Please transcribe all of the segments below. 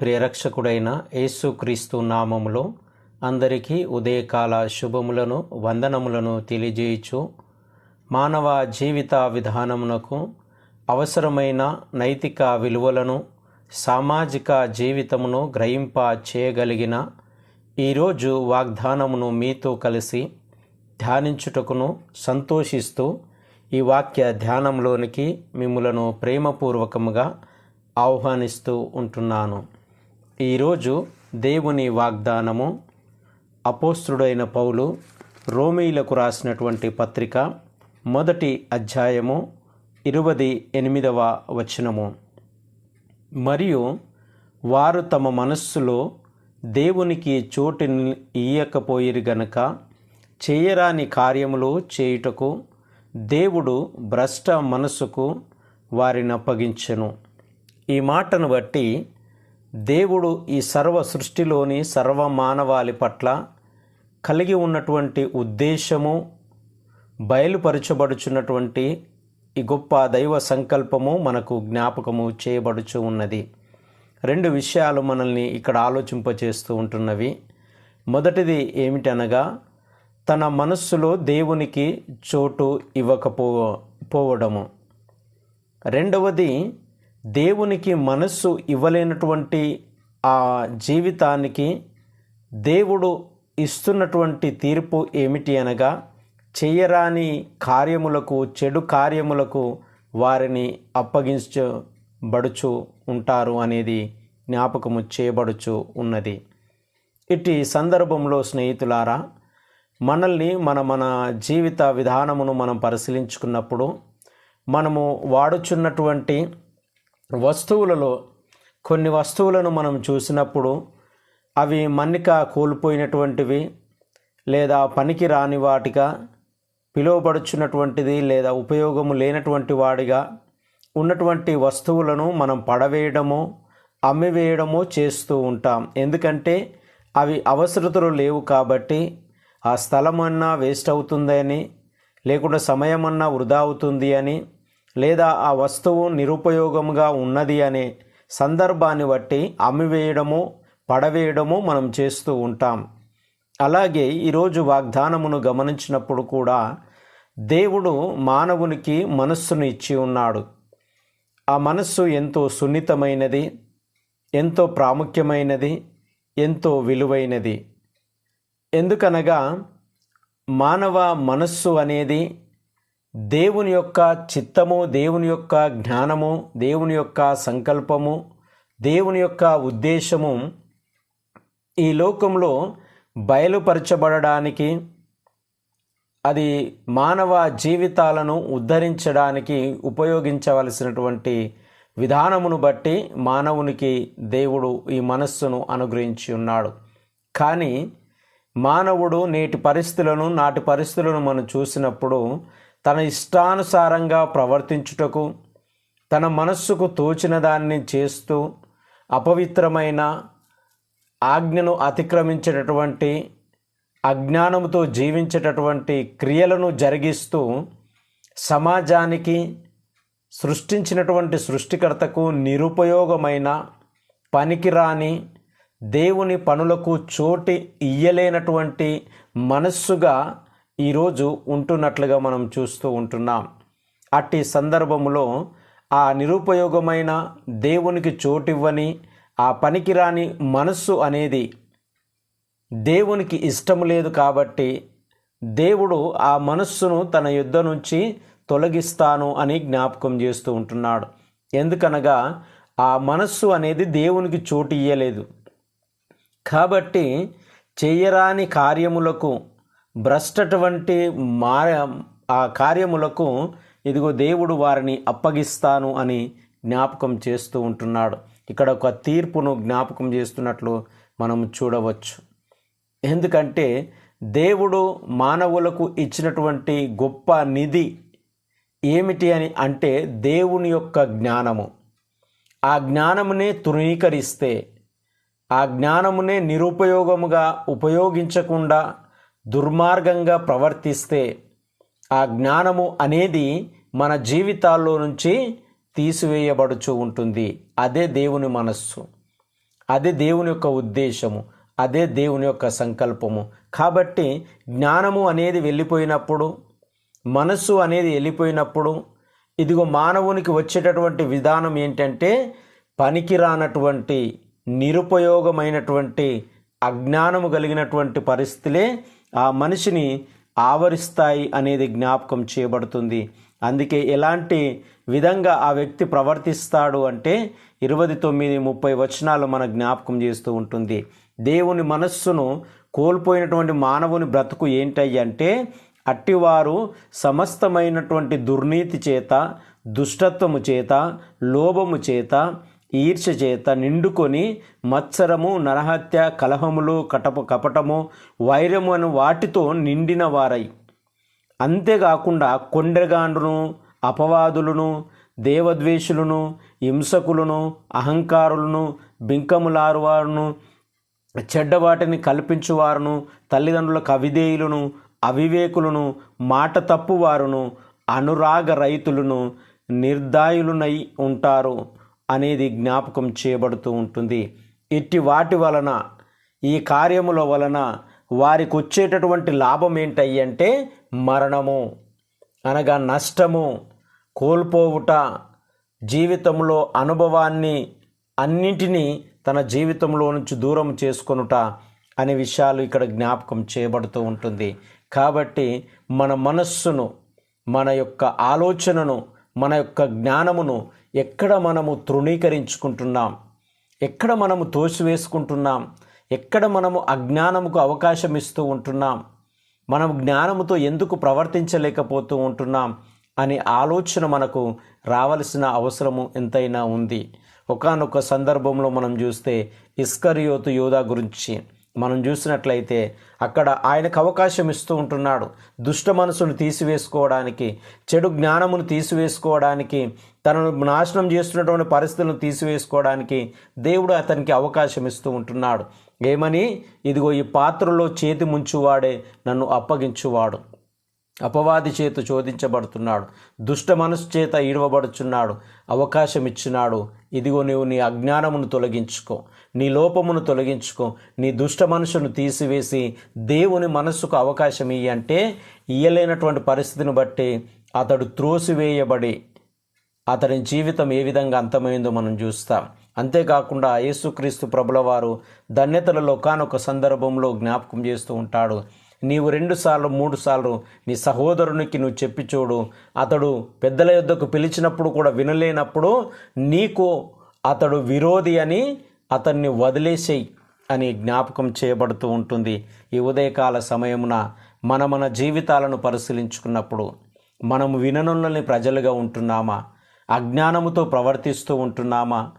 ప్రియరక్షకుడైన యేసుక్రీస్తు నామములో అందరికీ ఉదయకాల శుభములను వందనములను తెలియజేయచ్చు మానవ జీవిత విధానమునకు అవసరమైన నైతిక విలువలను సామాజిక జీవితమును గ్రహింప చేయగలిగిన ఈరోజు వాగ్దానమును మీతో కలిసి ధ్యానించుటకును సంతోషిస్తూ ఈ వాక్య ధ్యానంలోనికి మిమ్ములను ప్రేమపూర్వకముగా ఆహ్వానిస్తూ ఉంటున్నాను. ఈరోజు దేవుని వాగ్దానము అపోస్తుడైన పౌలు రోమీలకు రాసినటువంటి పత్రిక మొదటి అధ్యాయము ఇరవది ఎనిమిదవ వచనము. మరియు వారు తమ మనస్సులో దేవునికి చోటుని ఇయ్యకపోయిరు గనక చేయరాని కార్యములు చేయుటకు దేవుడు భ్రష్ట మనస్సుకు వారిని అప్పగించెను. ఈ మాటను బట్టి దేవుడు ఈ సర్వ సృష్టిలోని సర్వ మానవాళి పట్ల కలిగి ఉన్నటువంటి ఉద్దేశము బయలుపరచబడుచున్నటువంటి ఈ గొప్ప దైవ సంకల్పము మనకు జ్ఞాపకము చేయబడుచు ఉన్నది. రెండు విషయాలు మనల్ని ఇక్కడ ఆలోచింపచేస్తూ ఉంటున్నవి. మొదటిది ఏమిటనగా తన మనస్సులో దేవునికి చోటు ఇవ్వకపో పోవడము. రెండవది దేవునికి మనస్సు ఇవ్వలేనటువంటి ఆ జీవితానికి దేవుడు ఇస్తున్నటువంటి తీర్పు ఏమిటి అనగా చేయరాని కార్యములకు చెడు కార్యములకు వారిని అప్పగించబడుచు ఉంటారు అనేది జ్ఞాపకము చేయబడుచు ఉన్నది. ఇట్టి సందర్భంలో స్నేహితులారా మనల్ని మన మన జీవిత విధానమును మనం పరిశీలించుకున్నప్పుడు మనము వాడుచున్నటువంటి వస్తువులలో కొన్ని వస్తువులను మనం చూసినప్పుడు అవి మన్నిక కోల్పోయినటువంటివి లేదా పనికి రాని వాటిగా పిలువబడుచున్నటువంటిది లేదా ఉపయోగము లేనటువంటి వాడిగా ఉన్నటువంటి వస్తువులను మనం పడవేయడము అమ్మివేయడము చేస్తూ ఉంటాం. ఎందుకంటే అవి అవసరతలు లేవు కాబట్టి ఆ స్థలమన్నా వేస్ట్ అవుతుందని లేకుంటే సమయమన్నా వృధా అవుతుంది అని లేదా ఆ వస్తువు నిరుపయోగముగా ఉన్నది అనే సందర్భాన్ని బట్టి అమ్మివేయడము పడవేయడము మనం చేస్తూ ఉంటాం. అలాగే ఈరోజు వాగ్దానమును గమనించినప్పుడు కూడా దేవుడు మానవునికి మనస్సును ఇచ్చి ఉన్నాడు. ఆ మనస్సు ఎంతో సున్నితమైనది ఎంతో ప్రాముఖ్యమైనది ఎంతో విలువైనది. ఎందుకనగా మానవ మనస్సు అనేది దేవుని యొక్క చిత్తము దేవుని యొక్క జ్ఞానము దేవుని యొక్క సంకల్పము దేవుని యొక్క ఉద్దేశము ఈ లోకంలో బయలుపరచబడడానికి అది మానవ జీవితాలను ఉద్ధరించడానికి ఉపయోగించవలసినటువంటి విధానమును బట్టి మానవునికి దేవుడు ఈ మనస్సును అనుగ్రహించి ఉన్నాడు. కానీ మానవుడు నేటి పరిస్థితులను నాటి పరిస్థితులను మనం చూసినప్పుడు తన ఇష్టానుసారంగా ప్రవర్తించుటకు తన మనస్సుకు తోచిన దాన్ని చేస్తూ అపవిత్రమైన ఆజ్ఞను అతిక్రమించేటటువంటి అజ్ఞానముతో జీవించేటటువంటి క్రియలను జరిగిస్తూ సమాజానికి సృష్టించినటువంటి సృష్టికర్తకు నిరుపయోగమైన పనికిరాని దేవుని పనులకు చోటి ఇయ్యలేనటువంటి మనస్సుగా ఈరోజు ఉంటున్నట్లుగా మనం చూస్తూ ఉంటున్నాం. అట్టి సందర్భములో ఆ నిరుపయోగమైన దేవునికి చోటివ్వని ఆ పనికిరాని మనస్సు అనేది దేవునికి ఇష్టం లేదు కాబట్టి దేవుడు ఆ మనస్సును తన యుద్ధ నుంచి తొలగిస్తాను అని జ్ఞాపకం చేస్తూ ఉంటున్నాడు. ఎందుకనగా ఆ మనస్సు అనేది దేవునికి చోటు ఇయ్యలేదు. కాబట్టి చేయరాని కార్యములకు భ్రష్టటువంటి మార ఆ కార్యములకు ఇదిగో దేవుడు వారిని అప్పగిస్తాను అని జ్ఞాపకం చేస్తూ ఉంటున్నాడు. ఇక్కడ ఒక తీర్పును జ్ఞాపకం చేస్తున్నట్లు మనం చూడవచ్చు. ఎందుకంటే దేవుడు మానవులకు ఇచ్చినటువంటి గొప్ప నిధి ఏమిటి అని అంటే దేవుని యొక్క జ్ఞానము. ఆ జ్ఞానమునే తృణీకరిస్తే ఆ జ్ఞానమునే నిరుపయోగముగా ఉపయోగించకుండా దుర్మార్గంగా ప్రవర్తిస్తే ఆ జ్ఞానము అనేది మన జీవితాల్లో నుంచి తీసివేయబడుచు ఉంటుంది. అదే దేవుని మనస్సు. అదే దేవుని యొక్క ఉద్దేశము. అదే దేవుని యొక్క సంకల్పము. కాబట్టి జ్ఞానము అనేది వెళ్ళిపోయినప్పుడు మనస్సు అనేది వెళ్ళిపోయినప్పుడు ఇదిగో మానవునికి వచ్చేటటువంటి విధానం ఏంటంటే పనికిరానటువంటి నిరుపయోగమైనటువంటి అజ్ఞానము కలిగినటువంటి పరిస్థితులే ఆ మనిషిని ఆవరిస్తాయి అనేది జ్ఞాపకం చేయబడుతుంది. అందుకే ఎలాంటి విధంగా ఆ వ్యక్తి ప్రవర్తిస్తాడు అంటే ఇరవై తొమ్మిది ముప్పై వచనాలు మన జ్ఞాపకం చేస్తూ ఉంటుంది. దేవుని మనస్సును కోల్పోయినటువంటి మానవుని బ్రతుకు ఏంటంటే అట్టివారు సమస్తమైనటువంటి దుర్నీతి చేత దుష్టత్వము చేత లోభము చేత ఈర్ష చేత నిండుకొని మత్సరము నరహత్య కలహములు కటప కపటము వైరము అను వాటితో నిండిన వారై. అంతేకాకుండా కొండెగాండ్రును అపవాదులను దేవద్వేషులను హింసకులను అహంకారులను బింకములారువారును చెడ్డవాటిని కల్పించువారును తల్లిదండ్రులకు అవిధేయులను అవివేకులను మాట తప్పువారును అనురాగ రైతులను నిర్దాయులునై ఉంటారు. అనేది జ్ఞాపకం చేయబడుతూ ఉంటుంది. ఇట్టి వాటి వలన ఈ కార్యముల వలన వారికి వచ్చేటటువంటి లాభం ఏంటంటే మరణము అనగా నష్టము కోల్పోవుట జీవితంలో అనుభవాన్ని అన్నింటినీ తన జీవితంలో నుంచి దూరం చేసుకొనుట అనే విషయాలు ఇక్కడ జ్ఞాపకం చేయబడుతూ ఉంటుంది. కాబట్టి మన మనస్సును మన యొక్క ఆలోచనను మన యొక్క జ్ఞానమును ఎక్కడ మనము తృణీకరించుకుంటున్నాం? ఎక్కడ మనము తోసివేసుకుంటున్నాం? ఎక్కడ మనము అజ్ఞానముకు అవకాశం ఇస్తూ ఉంటున్నాం? మనం జ్ఞానముతో ఎందుకు ప్రవర్తించలేకపోతూ ఉంటున్నాం? అనే ఆలోచన మనకు రావలసిన అవసరము ఎంతైనా ఉంది. ఒకనొక సందర్భంలో మనం చూస్తే ఇస్కరియోతు యోధా గురించి. మనం చూసినట్లయితే అక్కడ ఆయనకు అవకాశం ఇస్తూ ఉంటున్నాడు. దుష్ట మనసును తీసివేసుకోవడానికి చెడు జ్ఞానమును తీసివేసుకోవడానికి తనను నాశనం చేస్తున్నటువంటి పరిస్థితులను తీసివేసుకోవడానికి దేవుడు అతనికి అవకాశం ఇస్తూ ఉంటున్నాడు. ఏమని? ఇదిగో ఈ పాత్రలో చేతి ముంచువాడే నన్ను అప్పగించువాడు. అపవాది చేత చోదించబడుతున్నాడు. దుష్ట మనసు చేత ఈడవబడుచున్నాడు. అవకాశం ఇచ్చినాడు ఇదిగో నీవు నీ అజ్ఞానమును తొలగించుకో. నీ లోపమును తొలగించుకో. నీ దుష్ట మనసును తీసివేసి దేవుని మనస్సుకు అవకాశం ఇయ్యి అంటే ఇయ్యలేనటువంటి పరిస్థితిని బట్టి అతడు త్రోసివేయబడి అతని జీవితం ఏ విధంగా అంతమైందో మనం చూస్తాం. అంతేకాకుండా యేసుక్రీస్తు ప్రభుల వారు ధన్యతలలో కానొక సందర్భంలో జ్ఞాపకం చేస్తూ ఉంటాడు. నీవు రెండు సార్లు మూడు సార్లు నీ సహోదరునికి నువ్వు చెప్పి చూడు. అతడు పెద్దల యుద్ధకు పిలిచినప్పుడు కూడా వినలేనప్పుడు నీకు అతడు విరోధి అని అతన్ని వదిలేసేయి అని జ్ఞాపకం చేయబడుతూ ఉంటుంది. ఈ ఉదయకాల సమయమున మన మన జీవితాలను పరిశీలించుకున్నప్పుడు మనము విననులని ప్రజలుగా ఉంటున్నామా? అజ్ఞానముతో ప్రవర్తిస్తూ ఉంటున్నామా?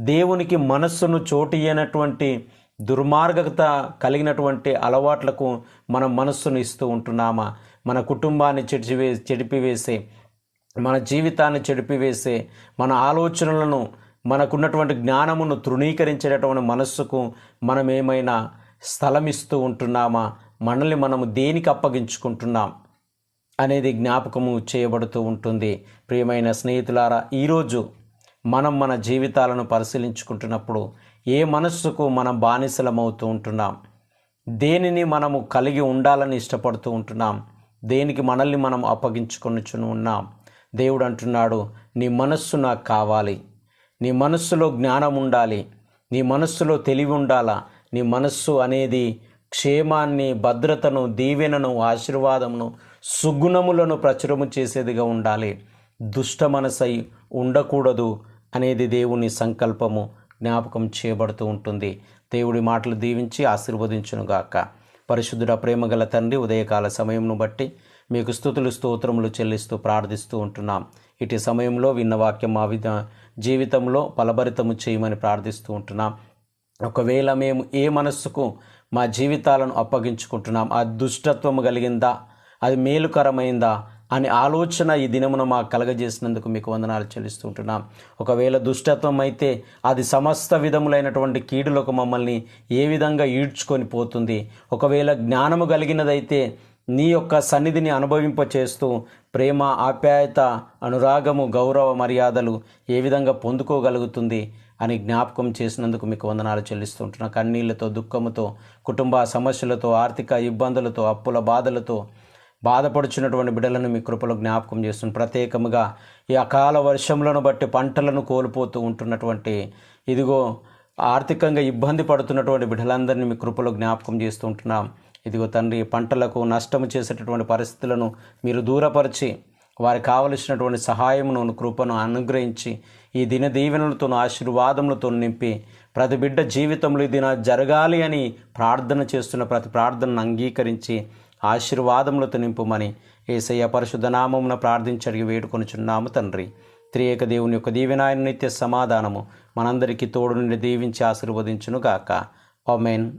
దేవునికి మనస్సును చోటియనటువంటి దుర్మార్గత కలిగినటువంటి అలవాట్లకు మనం మనస్సును ఇస్తూ ఉంటున్నామా? మన కుటుంబాన్ని చెడిచివే చెడిపివేసే మన జీవితాన్ని చెడిపివేసే మన ఆలోచనలను మనకున్నటువంటి జ్ఞానమును తృణీకరించేటటువంటి మనస్సుకు మనం ఏమైనా స్థలం ఇస్తూ ఉంటున్నామా? మనల్ని మనము దేనికి అప్పగించుకుంటున్నాం? అనేది జ్ఞాపకము చేయబడుతూ ఉంటుంది. ప్రియమైన స్నేహితులారా ఈరోజు మనం మన జీవితాలను పరిశీలించుకుంటున్నప్పుడు ఏ మనస్సుకు మనం బానిసలమవుతూ ఉంటున్నాం? దేనిని మనము కలిగి ఉండాలని ఇష్టపడుతూ ఉంటున్నాం? దేనికి మనల్ని మనం అప్పగించుకొనిచుని ఉన్నాం? దేవుడు అంటున్నాడు నీ మనస్సు నాకు కావాలి. నీ మనస్సులో జ్ఞానం ఉండాలి. నీ మనస్సులో తెలివి ఉండాలా? నీ మనస్సు అనేది క్షేమాన్ని భద్రతను దీవెనను ఆశీర్వాదమును సుగుణములను ప్రచురము చేసేదిగా ఉండాలి. దుష్ట మనసై ఉండకూడదు అనేది దేవుని సంకల్పము. జ్ఞాపకం చేయబడుతూ ఉంటుంది. దేవుడి మాటలు దీవించి ఆశీర్వదించునుగాక. పరిశుద్ధుడ ప్రేమగల తండ్రి ఉదయకాల సమయంను బట్టి మీకు స్థుతులు స్తోత్రములు చెల్లిస్తూ ప్రార్థిస్తూ ఉంటున్నాం. ఇటు సమయంలో విన్న వాక్యం మా విధ జీవితంలో ఫలభరితము చేయమని ప్రార్థిస్తూ ఉంటున్నాం. ఒకవేళ మేము ఏ మనస్సుకు మా జీవితాలను అప్పగించుకుంటున్నాం ఆ దుష్టత్వము కలిగిందా? అది మేలుకరమైందా? అనే ఆలోచన ఈ దినమున మాకు కలగజేసినందుకు మీకు వందనాలు చెల్లిస్తుంటున్నాం. ఒకవేళ దుష్టత్వం అయితే అది సమస్త విధములైనటువంటి కీడులకు మమ్మల్ని ఏ విధంగా ఈడ్చుకొని పోతుంది? ఒకవేళ జ్ఞానము కలిగినదైతే నీ యొక్క సన్నిధిని అనుభవింప చేస్తూ ప్రేమ ఆప్యాయత అనురాగము గౌరవ మర్యాదలు ఏ విధంగా పొందుకోగలుగుతుంది అని జ్ఞాపకం చేసినందుకు మీకు వందనాలు చెల్లిస్తుంటున్నా. కన్నీళ్ళతో దుఃఖముతో కుటుంబ సమస్యలతో ఆర్థిక ఇబ్బందులతో అప్పుల బాధలతో బాధపడుచున్నటువంటి బిడ్డలను మీ కృపలో జ్ఞాపకం చేస్తుంది. ప్రత్యేకముగా ఈ అకాల వర్షములను బట్టి పంటలను కోల్పోతూ ఉంటున్నటువంటి ఇదిగో ఆర్థికంగా ఇబ్బంది పడుతున్నటువంటి బిడ్డలందరినీ మీ కృపలో జ్ఞాపకం చేస్తూ ఉంటున్నాం. ఇదిగో తండ్రి పంటలకు నష్టము చేసేటటువంటి పరిస్థితులను మీరు దూరపరిచి వారికి కావలసినటువంటి సహాయమును కృపను అనుగ్రహించి ఈ దిన దీవెనలతో ఆశీర్వాదములతో నింపి ప్రతి బిడ్డ జీవితంలో ఈ దిన జరగాలి అని ప్రార్థన చేస్తున్న ప్రతి ప్రార్థనను అంగీకరించి ఆశీర్వాదములతో నింపుమని ఏసయ్య పరిశుద్ధ నామమున ప్రార్థించి వేడుకొనుచున్నాము తండ్రి. త్రియేక దేవుని యొక్క దీవెనాయన నిత్య సమాధానము మనందరికీ తోడు నుండి దీవించి ఆశీర్వదించును ఒమెన్